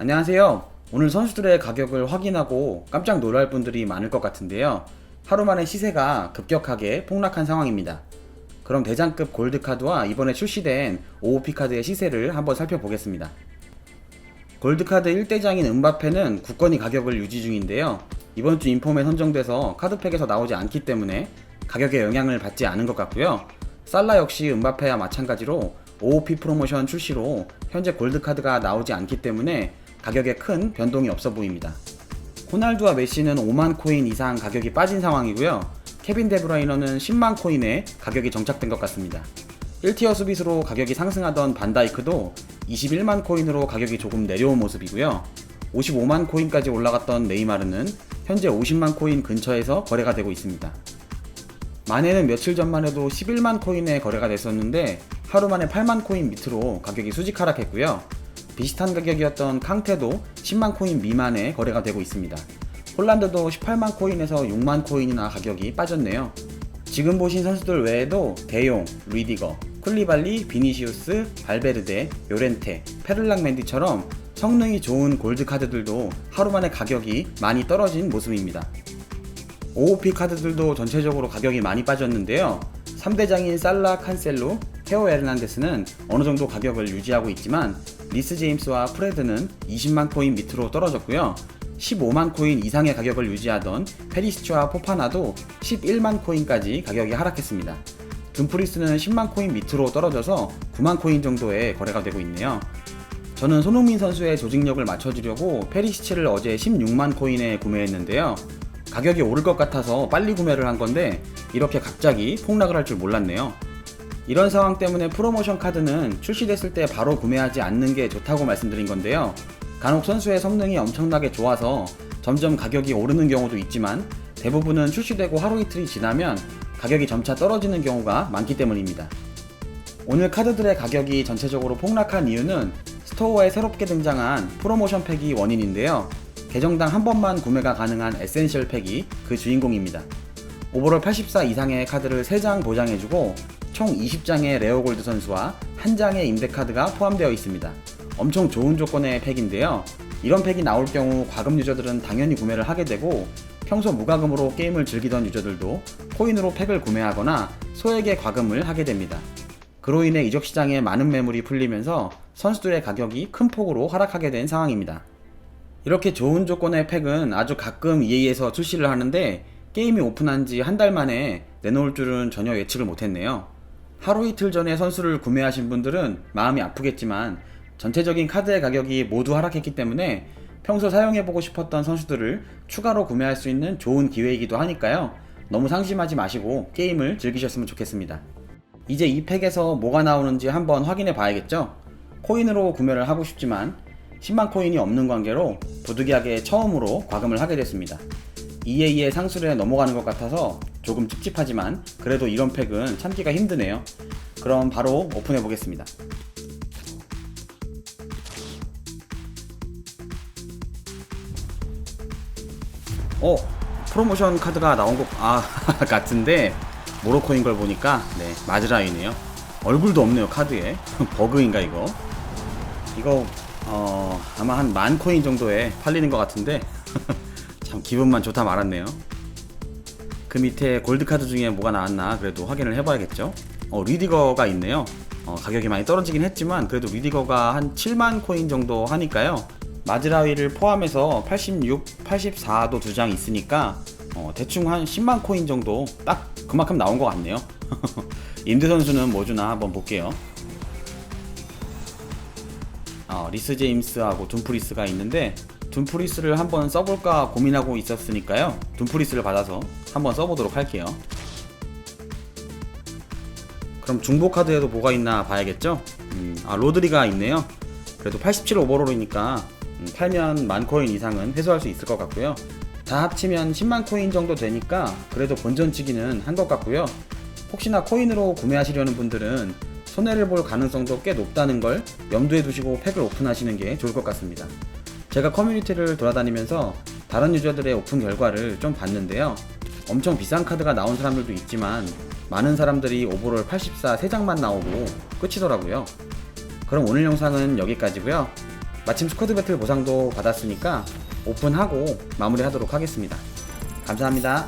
안녕하세요. 오늘 선수들의 가격을 확인하고 깜짝 놀랄 분들이 많을 것 같은데요. 하루 만에 시세가 급격하게 폭락한 상황입니다. 그럼 대장급 골드카드와 이번에 출시된 OOP 카드의 시세를 한번 살펴보겠습니다. 골드카드 1대장인 은바페는 굳건히 가격을 유지 중인데요. 이번 주 인폼에 선정돼서 카드팩에서 나오지 않기 때문에 가격에 영향을 받지 않은 것 같고요. 살라 역시 은바페와 마찬가지로 OOP 프로모션 출시로 현재 골드카드가 나오지 않기 때문에 가격에 큰 변동이 없어 보입니다. 호날두와 메시는 5만 코인 이상 가격이 빠진 상황이고요. 케빈 데브라이너는 10만 코인에 가격이 정착된 것 같습니다. 1티어 수비수로 가격이 상승하던 반다이크도 21만 코인으로 가격이 조금 내려온 모습이고요. 55만 코인까지 올라갔던 네이마르는 현재 50만 코인 근처에서 거래가 되고 있습니다. 마네는 며칠 전만 해도 11만 코인에 거래가 됐었는데 하루 만에 8만 코인 밑으로 가격이 수직 하락했고요. 비슷한 가격이었던 캉테도 10만 코인 미만에 거래가 되고 있습니다. 홀란드도 18만 코인에서 6만 코인이나 가격이 빠졌네요. 지금 보신 선수들 외에도 대용, 리디거, 쿨리발리, 비니시우스, 발베르데, 요렌테, 페를랑 맨디처럼 성능이 좋은 골드 카드들도 하루 만에 가격이 많이 떨어진 모습입니다. OOP 카드들도 전체적으로 가격이 많이 빠졌는데요. 3대장인 살라, 칸셀로, 테오 에르난데스는 어느 정도 가격을 유지하고 있지만 리스 제임스와 프레드는 20만 코인 밑으로 떨어졌고요. 15만 코인 이상의 가격을 유지하던 페리시츠와 포파나도 11만 코인까지 가격이 하락했습니다. 둠프리스는 10만 코인 밑으로 떨어져서 9만 코인 정도의 거래가 되고 있네요. 저는 손흥민 선수의 조직력을 맞춰주려고 페리시치를 어제 16만 코인에 구매했는데요. 가격이 오를 것 같아서 빨리 구매를 한 건데 이렇게 갑자기 폭락을 할 줄 몰랐네요. 이런 상황 때문에 프로모션 카드는 출시됐을 때 바로 구매하지 않는 게 좋다고 말씀드린 건데요. 간혹 선수의 성능이 엄청나게 좋아서 점점 가격이 오르는 경우도 있지만 대부분은 출시되고 하루 이틀이 지나면 가격이 점차 떨어지는 경우가 많기 때문입니다. 오늘 카드들의 가격이 전체적으로 폭락한 이유는 스토어에 새롭게 등장한 프로모션 팩이 원인인데요. 계정당 한 번만 구매가 가능한 에센셜 팩이 그 주인공입니다. 오버롤 84 이상의 카드를 3장 보장해주고 총 20장의 레어골드 선수와 1장의 임대카드가 포함되어 있습니다. 엄청 좋은 조건의 팩인데요. 이런 팩이 나올 경우 과금 유저들은 당연히 구매를 하게 되고 평소 무과금으로 게임을 즐기던 유저들도 코인으로 팩을 구매하거나 소액의 과금을 하게 됩니다. 그로 인해 이적 시장에 많은 매물이 풀리면서 선수들의 가격이 큰 폭으로 하락하게 된 상황입니다. 이렇게 좋은 조건의 팩은 아주 가끔 EA에서 출시를 하는데 게임이 오픈한 지 한 달 만에 내놓을 줄은 전혀 예측을 못했네요. 하루 이틀 전에 선수를 구매하신 분들은 마음이 아프겠지만 전체적인 카드의 가격이 모두 하락했기 때문에 평소 사용해보고 싶었던 선수들을 추가로 구매할 수 있는 좋은 기회이기도 하니까요. 너무 상심하지 마시고 게임을 즐기셨으면 좋겠습니다. 이제 이 팩에서 뭐가 나오는지 한번 확인해 봐야겠죠? 코인으로 구매를 하고 싶지만 10만 코인이 없는 관계로 부득이하게 처음으로 과금을 하게 됐습니다. EA의 상술에 넘어가는 것 같아서 조금 찝찝하지만 그래도 이런 팩은 참기가 힘드네요. 그럼 바로 오픈해 보겠습니다. 어 프로모션 카드가 나온 것 아, 같은데 모로코인 걸 보니까 네 마즈라이네요. 얼굴도 없네요 카드에 버그인가 이거? 이거 어 아마 한 만 코인 정도에 팔리는 것 같은데 참 기분만 좋다 말았네요. 그 밑에 골드 카드 중에 뭐가 나왔나 그래도 확인을 해봐야겠죠. 어 리디거가 있네요. 어, 가격이 많이 떨어지긴 했지만 그래도 리디거가 한 7만 코인 정도 하니까요. 마즈라위를 포함해서 86, 84도 두 장 있으니까 어, 대충 한 10만 코인 정도 딱 그만큼 나온 것 같네요. 임드 선수는 뭐 주나 한번 볼게요. 어, 리스 제임스하고 둠프리스가 있는데 둠프리스를 한번 써볼까 고민하고 있었으니까요. 둠프리스를 받아서 한번 써보도록 할게요. 그럼 중복 카드에도 뭐가 있나 봐야겠죠? 음, 아 로드리가 있네요. 그래도 87 오버롤이니까 음, 팔면 만 코인 이상은 회수할 수 있을 것 같고요. 다 합치면 10만 코인 정도 되니까 그래도 본전치기는 한 것 같고요. 혹시나 코인으로 구매하시려는 분들은 손해를 볼 가능성도 꽤 높다는 걸 염두에 두시고 팩을 오픈하시는 게 좋을 것 같습니다. 제가 커뮤니티를 돌아다니면서 다른 유저들의 오픈 결과를 좀 봤는데요. 엄청 비싼 카드가 나온 사람들도 있지만 많은 사람들이 오버롤 84 3장만 나오고 끝이더라고요. 그럼 오늘 영상은 여기까지고요. 마침 스쿼드 배틀 보상도 받았으니까 오픈하고 마무리하도록 하겠습니다. 감사합니다.